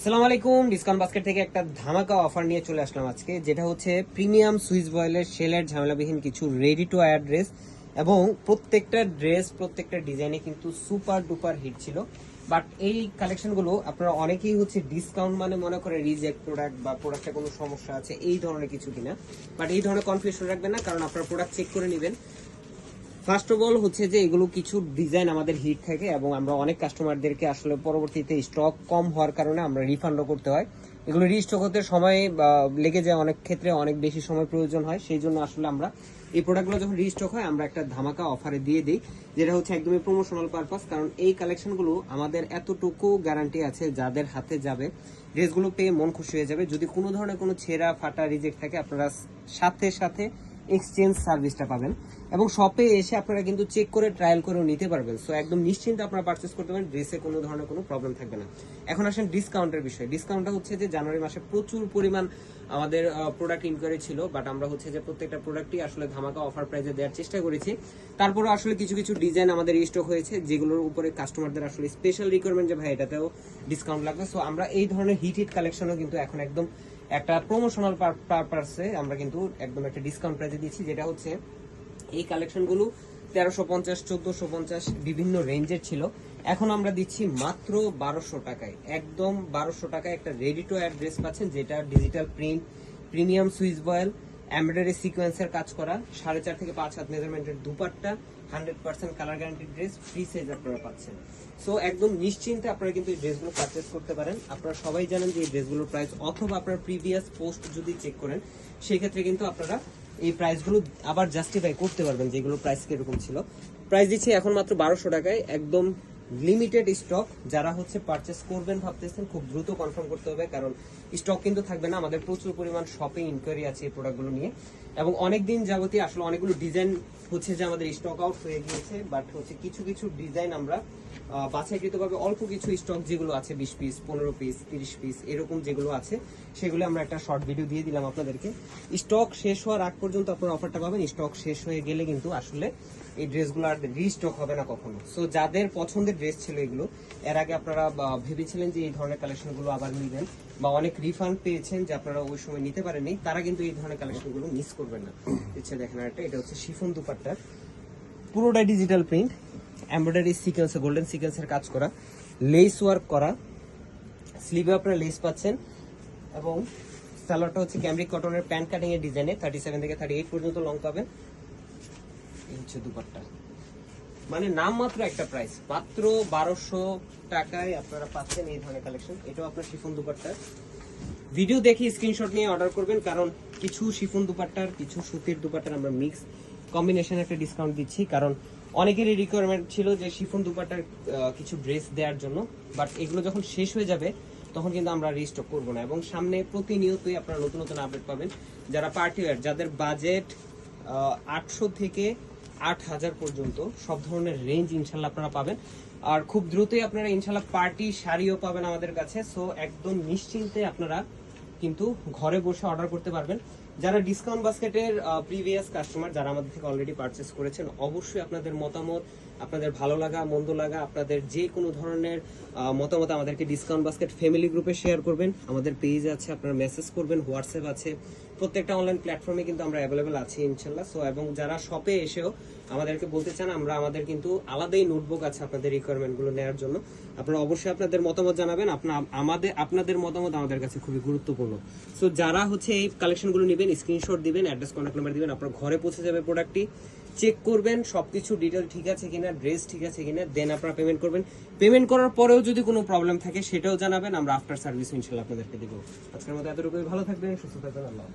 আসসালামু আলাইকুম, discount basket থেকে একটা ধামাকা অফার নিয়ে চলে আসলাম আজকে, যেটা হচ্ছে প্রিমিয়াম সুইস বয়েলের শেলের ঝামেলাবিহীন কিছু রেডি টু ওয়্যার ড্রেস এবং প্রত্যেকটা ড্রেস প্রত্যেকটা ডিজাইনে কিন্তু সুপার ডুপার হিট ছিল। বাট এই কালেকশনগুলো আপনারা অনেকেই হচ্ছে ডিসকাউন্ট মানে মনে করে রিজেক্ট প্রোডাক্ট বা প্রোডাক্টে কোনো সমস্যা আছে, এই ধরনের কিছু কিনা। বাট এই ধরনের কনফিউশন রাখবেন না, কারণ আপনারা প্রোডাক্ট চেক করে নেবেন। ফার্স্ট অফ অল হচ্ছে যে এগুলো কিছু ডিজাইন আমাদের হিট থাকে এবং আমরা অনেক কাস্টমারদেরকে আসলে পরবর্তীতে স্টক কম হওয়ার কারণে আমরা রিফান্ডও করতে হয়। এগুলো রিস্টক হতে সময় লেগে যায় অনেক ক্ষেত্রে, অনেক বেশি সময় প্রয়োজন হয়। সেই জন্য আসলে আমরা এই প্রোডাক্টগুলো যখন রিস্টক হয়, আমরা একটা ধামাকা অফারে দিয়ে দিই, যেটা হচ্ছে একদমই প্রমোশনাল পারপাস কারণ এই কালেকশনগুলো আমাদের এতটুকু গ্যারান্টি আছে, যাদের হাতে যাবে ড্রেসগুলো পেয়ে মন খুশি হয়ে যাবে। যদি কোনো ধরনের কোনো ছেঁড়া, ফাটা রিজেক্ট থাকে, আপনারা সাথে সাথে এক্সচেঞ্জ সার্ভিসটা পাবেন। এবং শপে এসে আপনারা কিন্তু চেক করে ট্রায়াল করেও নিতে পারবেন। সো একদম নিশ্চিন্তে আপনারা পারচেস করতে পারেন ড্রেসে কোনো ধরনের কোনো প্রবলেম থাকবে না। এখন আসেন ডিসকাউন্টের বিষয়ে। ডিসকাউন্টটা হচ্ছে যে, জানুয়ারি মাসে প্রচুর পরিমাণ আমাদের প্রোডাক্ট ইনকোয়ারি ছিল বাট আমরা হচ্ছে যে, প্রত্যেকটা প্রোডাক্টই আসলে ধামাকা অফার প্রাইজে দেওয়ার চেষ্টা করেছি। তারপরে আসলে কিছু কিছু ডিজাইন আমাদের স্টক হয়েছে, যেগুলোর উপরে কাস্টমারদের আসলে স্পেশাল রিকোয়ারমেন্ট যে, ভাই, এটাতেও ডিসকাউন্ট লাগবে। সো আমরা এই ধরনের হিট হিট কালেকশনও কিন্তু এখন একদম একটা প্রমোশনাল পারপাসে আমরা কিন্তু একদম একটা ডিসকাউন্ট প্রাইজে দিচ্ছি যেটা হচ্ছে এই কালেকশনগুলো তেরোশো পঞ্চাশ, চোদ্দোশো পঞ্চাশ বিভিন্ন রেঞ্জের ছিল। এখন আমরা দিচ্ছি মাত্র বারোশো টাকায়। একদম বারোশো টাকায় একটা রেডি টু অ্যাড ড্রেস পাচ্ছেন, যেটা digital print premium Swiss voile embroidery সিকোয়েন্সের কাজ করা, সাড়ে চার থেকে পাঁচ হাত মেজারমেন্টের dupatta hundred percent colour guarantee dress free size আপনারা পাচ্ছেন। সো একদম নিশ্চিন্তে আপনারা কিন্তু এই ড্রেসগুলো পারচেস করতে পারেন। আপনারা সবাই জানেন যে এই ড্রেসগুলোর প্রাইস অথবা আপনার প্রিভিয়াস পোস্ট যদি চেক করেন সেই ক্ষেত্রে কিন্তু আপনারা এই প্রাইসগুলো আবার জাস্টিফাই করতে পারবেন যেগুলো প্রাইস কীরকম ছিল। প্রাইস দিচ্ছি এখন মাত্র বারোশো টাকায়, একদম লিমিটেড স্টক যারা হচ্ছে পারচেস করবেন ভাবতেছেন, খুব দ্রুত কনফার্ম করতে হবে কারণ স্টক কিন্তু থাকবে না। আমাদের প্রচুর পরিমাণ শপিং ইনকোয়ারি আছে এই প্রোডাক্টগুলো নিয়ে। এবং অনেক দিন যাবতীয় আসলে অনেকগুলো ডিজাইন হচ্ছে যে আমাদের স্টক আউট হয়ে গিয়েছে বাট হচ্ছে কিছু কিছু ডিজাইন আমরা বাছাইকৃতভাবে অল্প কিছু স্টক যেগুলো আছে, বিশ পিস পনেরো পিস তিরিশ পিস এরকম যেগুলো আছে, সেগুলো আমরা একটা শর্ট ভিডিও দিয়ে দিলাম আপনাদেরকে। স্টক শেষ হওয়ার আগ পর্যন্ত আপনারা অফারটা পাবেন। স্টক শেষ হয়ে গেলে কিন্তু আসলে এই ড্রেসগুলো আর রিস্টক হবে না কখনো। সো যাদের পছন্দের ড্রেস ছিল এগুলো। এর আগে আপনারা ভেবেছিলেন যে এই ধরনের কালেকশনগুলো আবার নেবেন বা অনেক রিফান্ড পেয়েছেন যে আপনারা ওই সময় নিতে পারেননি, তারা কিন্তু এই ধরনের কালেকশনগুলো মিস করবেন না। ইচ্ছে দেখেন একটা এটা হচ্ছে শিফন দুপাট্টার পুরোটা digital print embroidery sequence golden সিকোয়েন্সের কাজ করা লেস ওয়ার্ক করা। স্লিভে আপনারা লেস পাচ্ছেন এবং সালোয়ারটা হচ্ছে ক্যামরিক কটনের প্যান্ট কাটিং এর ডিজাইনে থার্টি সেভেন থেকে থার্টি এইট পর্যন্ত লং পাবেন। এই হচ্ছে দুপাট্টা। মানে নাম মাত্র একটা প্রাইস মাত্র বারোশো টাকায় আপনারা পাচ্ছেন এই ধরনের কালেকশন এটাও আপনার শিফন দুপাট্টার। ভিডিও দেখে স্ক্রিনশট নিয়ে অর্ডার করবেন, কারণ কিছু শিফন দুপাট্টার, কিছু সুতির দুপাট্টার আমরা মিক্স কম্বিনেশন একটা ডিসকাউন্ট দিচ্ছি, কারণ অনেকেরই রিকোয়ারমেন্ট ছিল যে শিফন দুপাট্টার কিছু ড্রেস দেওয়ার জন্য বাট এগুলো যখন শেষ হয়ে যাবে, তখন কিন্তু আমরা রিস্টক করব না। এবং সামনে প্রতিনিয়তই আপনারা নতুন নতুন আপডেট পাবেন। যারা পার্টি ওয়ার যাদের বাজেট আটশো থেকে আট হাজার পর্যন্ত। সব ধরনের রেঞ্জ ইনশাল্লাহ আপনারা পাবেন। আর খুব দ্রুতই আপনারা ইনশাল্লাহ পার্টি শাড়িও পাবেন আমাদের কাছে। সো একদম নিশ্চিন্তে আপনারা কিন্তু ঘরে বসে অর্ডার করতে পারবেন। যারা ডিসকাউন্ট বাস্কেটের প্রিভিয়াস কাস্টমার যারা আমাদের থেকে অলরেডি পারচেস করেছেন, অবশ্যই আপনাদের মতামত, আপনাদের ভালো লাগা, মন্দ লাগা, আপনাদের যে কোনো ধরনের মতামত আমাদেরকে ডিসকাউন্ট বাস্কেট ফ্যামিলি গ্রুপে শেয়ার করবেন। আমাদের পেজ আছে, আপনারা মেসেজ করবেন হোয়াটসঅ্যাপ আছে। প্রত্যেকটা অনলাইন প্ল্যাটফর্মে কিন্তু আমরা অ্যাভেলেবেল আছি ইনশাল্লাহ সো এবং যারা শপে এসেও আমাদেরকে বলতে চান, আমরা আমাদের কিন্তু আলাদাই নোটবুক আছে আপনাদের রিকোয়ারমেন্টগুলো নেওয়ার জন্য। আপনারা অবশ্যই আপনাদের মতামত জানাবেন। আপনার আমাদের আপনাদের মতামত আমাদের কাছে খুবই গুরুত্বপূর্ণ। সো যারা হচ্ছে এই কালেকশনগুলো নেবেন স্ক্রিনশট দিবেন অ্যাড্রেস কন্ট্যাক্ট নাম্বার দিবেন, আপনার ঘরে পৌঁছে যাবে প্রোডাক্টটি চেক করবেন, সবকিছু ডিটেল ঠিক আছে কিনা ড্রেস ঠিক আছে কিনা দেন আপনারা পেমেন্ট করবেন। পেমেন্ট করার পরেও যদি কোনো প্রবলেম থাকে, সেটাও জানাবেন, আমরা আফটার সার্ভিস ইনশাল্লাহ আপনাদেরকে দেবো। আজকের মতো এতটুকুই। ভালো থাকবেন, সুস্থ থাকবেন, আল্লাহ